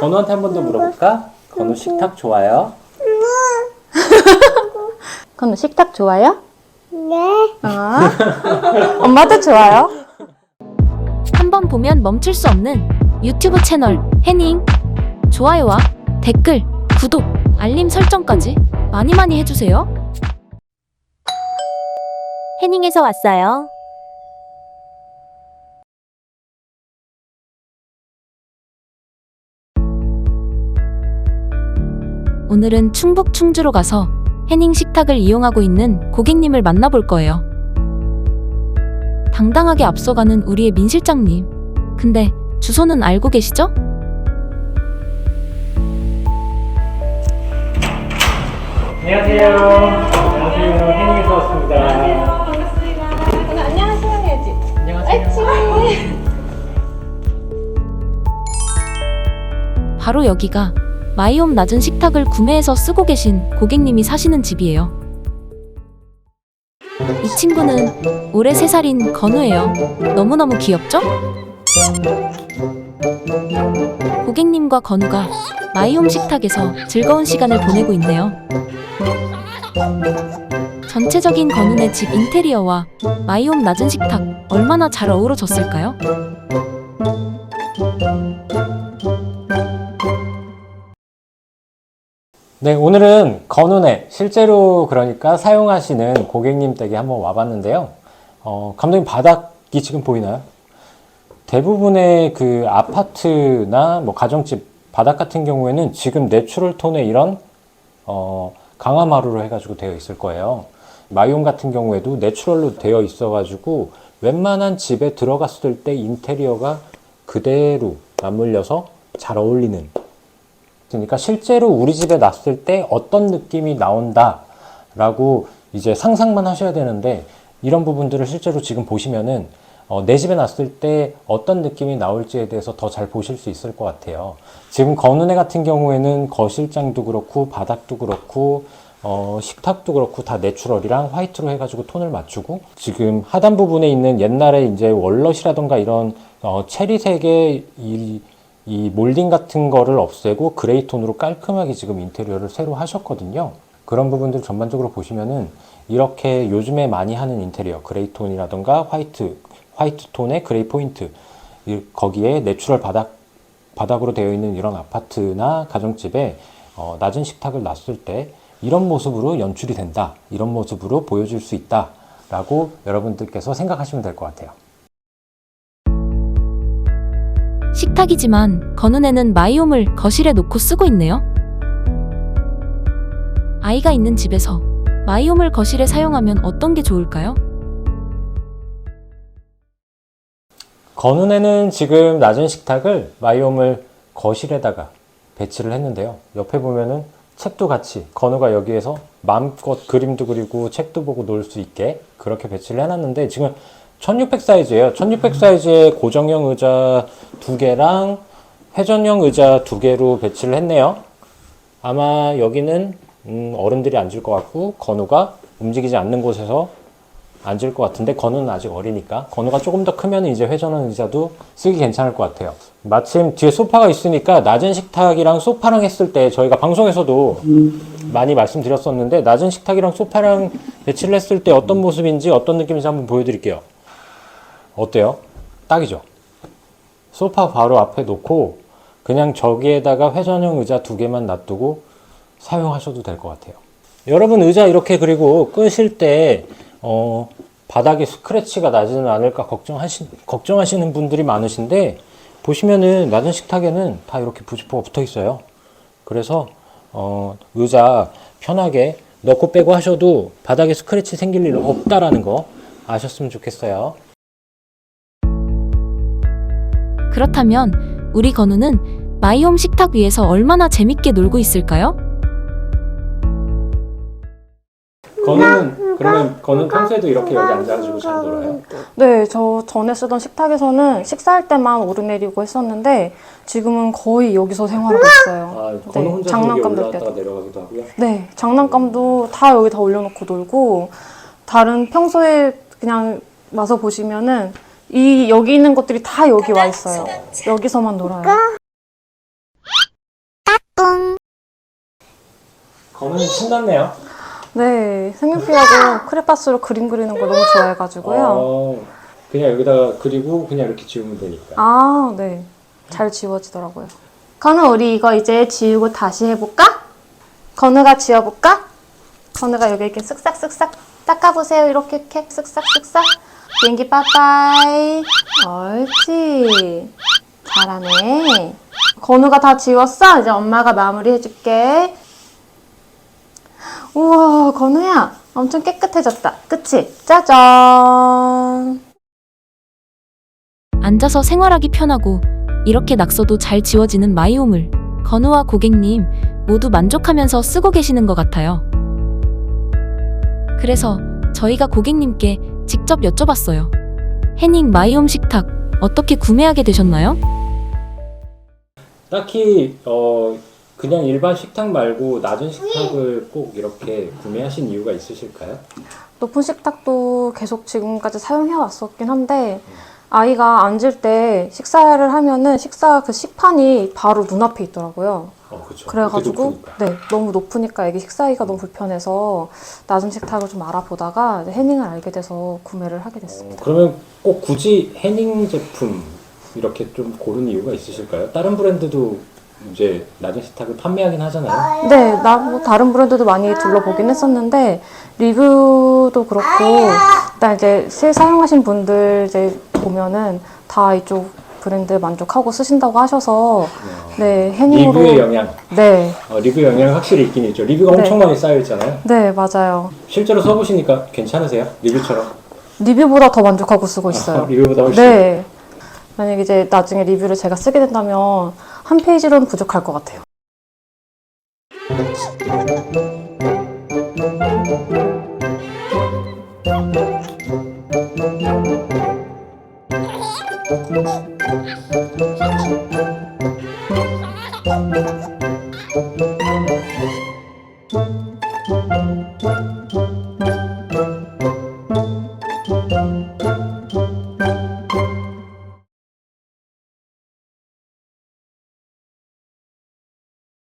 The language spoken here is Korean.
건우한테 한 번 더 물어볼까? 건우 식탁 좋아요? 건우 식탁 좋아요? 네. 아. 엄마도 좋아요? 한 번 보면 멈출 수 없는 유튜브 채널 해닝 좋아요와 댓글, 구독, 알림 설정까지 많이 많이 해주세요. 해닝에서 왔어요. 오늘은 충북 충주로 가서 해닝 식탁을 이용하고 있는 고객님을 만나볼 거예요. 당당하게 앞서가는 우리의 민 실장님. 근데 주소는 알고 계시죠? 안녕하세요. 안녕하세요. 해닝에서 왔습니다. 안녕하세요 해야지. 안녕하세요. 바로 여기가 마이홈 낮은 식탁을 구매해서 쓰고 계신 고객님이 사시는 집이에요. 이 친구는 올해 3살인 건우예요. 너무너무 귀엽죠? 고객님과 건우가 마이홈 식탁에서 즐거운 시간을 보내고 있네요. 전체적인 건우네 집 인테리어와 마이홈 낮은 식탁 얼마나 잘 어우러졌을까요? 네, 오늘은 건우네 실제로 그러니까 사용하시는 고객님 댁에 한번 와봤는데요. 어, 감독님 바닥이 지금 보이나요? 대부분의 그 아파트나 뭐 가정집 바닥 같은 경우에는 지금 내추럴 톤의 이런 어, 강화마루로 해가지고 되어 있을 거예요. 마이홈 같은 경우에도 내추럴로 되어 있어가지고 웬만한 집에 들어갔을 때 인테리어가 그대로 맞물려서 잘 어울리는 그러니까 실제로 우리 집에 놨을 때 어떤 느낌이 나온다라고 이제 상상만 하셔야 되는데 이런 부분들을 실제로 지금 보시면은 어, 내 집에 놨을 때 어떤 느낌이 나올지에 대해서 더 잘 보실 수 있을 것 같아요. 지금 건우네 같은 경우에는 거실장도 그렇고 바닥도 그렇고 어, 식탁도 그렇고 다 내추럴이랑 화이트로 해가지고 톤을 맞추고 지금 하단 부분에 있는 옛날에 이제 월넛이라던가 이런 어, 체리색의 이, 이 몰딩 같은 거를 없애고 그레이 톤으로 깔끔하게 지금 인테리어를 새로 하셨거든요. 그런 부분들 전반적으로 보시면은 이렇게 요즘에 많이 하는 인테리어 그레이 톤이라던가 화이트 화이트 톤의 그레이 포인트 이- 거기에 내추럴 바닥 바닥으로 되어 있는 이런 아파트나 가정집에 어, 낮은 식탁을 놨을 때 이런 모습으로 연출이 된다 이런 모습으로 보여줄 수 있다 라고 여러분들께서 생각하시면 될 것 같아요. 식탁이지만 건우네는 마이홈을 거실에 놓고 쓰고 있네요. 아이가 있는 집에서 마이홈을 거실에 사용하면 어떤 게 좋을까요? 건우네는 지금 낮은 식탁을 마이홈을 거실에다가 배치를 했는데요. 옆에 보면은 책도 같이 건우가 여기에서 마음껏 그림도 그리고 책도 보고 놀 수 있게 그렇게 배치를 해놨는데 지금 1600 사이즈예요. 1600 사이즈의 고정형 의자 두 개랑 회전형 의자 두 개로 배치를 했네요. 아마 여기는 음, 어른들이 앉을 것 같고 건우가 움직이지 않는 곳에서 앉을 것 같은데 건우는 아직 어리니까 건우가 조금 더 크면 이제 회전한 의자도 쓰기 괜찮을 것 같아요. 마침 뒤에 소파가 있으니까 낮은 식탁이랑 소파랑 했을 때 저희가 방송에서도 많이 말씀드렸었는데 낮은 식탁이랑 소파랑 배치를 했을 때 어떤 모습인지 어떤 느낌인지 한번 보여드릴게요. 어때요? 딱이죠? 소파 바로 앞에 놓고 그냥 저기에다가 회전형 의자 두 개만 놔두고 사용하셔도 될 것 같아요. 여러분 의자 이렇게 그리고 끄실 때 어, 바닥에 스크래치가 나지는 않을까 걱정하시, 걱정하시는 분들이 많으신데 보시면은 낮은 식탁에는 다 이렇게 부지포가 붙어 있어요. 그래서 어, 의자 편하게 넣고 빼고 하셔도 바닥에 스크래치 생길 일 없다라는 거 아셨으면 좋겠어요. 그렇다면 우리 건우는 마이홈 식탁 위에서 얼마나 재밌게 놀고 있을까요? 건우는 그러면 건우 평소에도 이렇게 여기 앉아가지고 잘 놀아요? 네, 저 전에 쓰던 식탁에서는 식사할 때만 오르내리고 했었는데 지금은 거의 여기서 생활하고 있어요. 아, 건우 네, 혼자 장난감 들 올라갔다가 때도. 내려가기도 하고요. 네, 장난감도 다 여기다 올려놓고 놀고 다른 평소에 그냥 와서 보시면은 이 여기 있는 것들이 다 여기 와 있어요. 여기서만 놀아요. 검은 신났네요. 네, 색연필하고 크레파스로 그림 그리는 걸 너무 좋아해가지고요. 어, 그냥 여기다가 그리고 그냥 이렇게 지우면 되니까. 아, 네. 잘 지워지더라고요. 건우, 우리 이거 이제 지우고 다시 해볼까? 건우가 지워볼까? 건우가 여기 이렇게 쓱싹쓱싹 닦아보세요. 이렇게 이렇게 쓱싹쓱싹. 비행기 빠빠이. 옳지. 잘하네. 건우가 다 지웠어? 이제 엄마가 마무리 해줄게. 우와, 건우야. 엄청 깨끗해졌다. 그치? 짜잔. 앉아서 생활하기 편하고 이렇게 낙서도 잘 지워지는 마이오물. 건우와 고객님 모두 만족하면서 쓰고 계시는 것 같아요. 그래서 저희가 고객님께 직접 여쭤봤어요. 해닝 마이홈 식탁 어떻게 구매하게 되셨나요? 딱히 어 그냥 일반 식탁 말고 낮은 식탁을 꼭 이렇게 구매하신 이유가 있으실까요? 높은 식탁도 계속 지금까지 사용해 왔었긴 한데 아이가 앉을 때 식사를 하면은 식사 그 식판이 바로 눈앞에 있더라고요. 어, 그렇죠. 그래가지고 네 너무 높으니까 애기 식사하기가 너무 불편해서 낮은 식탁을 좀 알아보다가 이제 해닝을 알게 돼서 구매를 하게 어, 됐습니다. 그러면 꼭 굳이 해닝 제품 이렇게 좀 고른 이유가 있으실까요? 다른 브랜드도 이제 낮은 식탁을 판매하긴 하잖아요. 네, 나 뭐 다른 브랜드도 많이 둘러보긴 했었는데 리뷰도 그렇고 일단 이제 실 사용하신 분들 이제 보면은 다 이쪽 브랜드 만족하고 쓰신다고 하셔서 네 해닝으로 리뷰의 영향, 네, 어, 리뷰 영향 확실히 있긴 있죠. 리뷰가 네. 엄청 많이 쌓여 있잖아요. 네 맞아요. 실제로 써보시니까 괜찮으세요? 리뷰처럼? 리뷰보다 더 만족하고 쓰고 있어요. 리뷰보다 훨씬. 네. 만약 이제 나중에 리뷰를 제가 쓰게 된다면 한 페이지로는 부족할 것 같아요.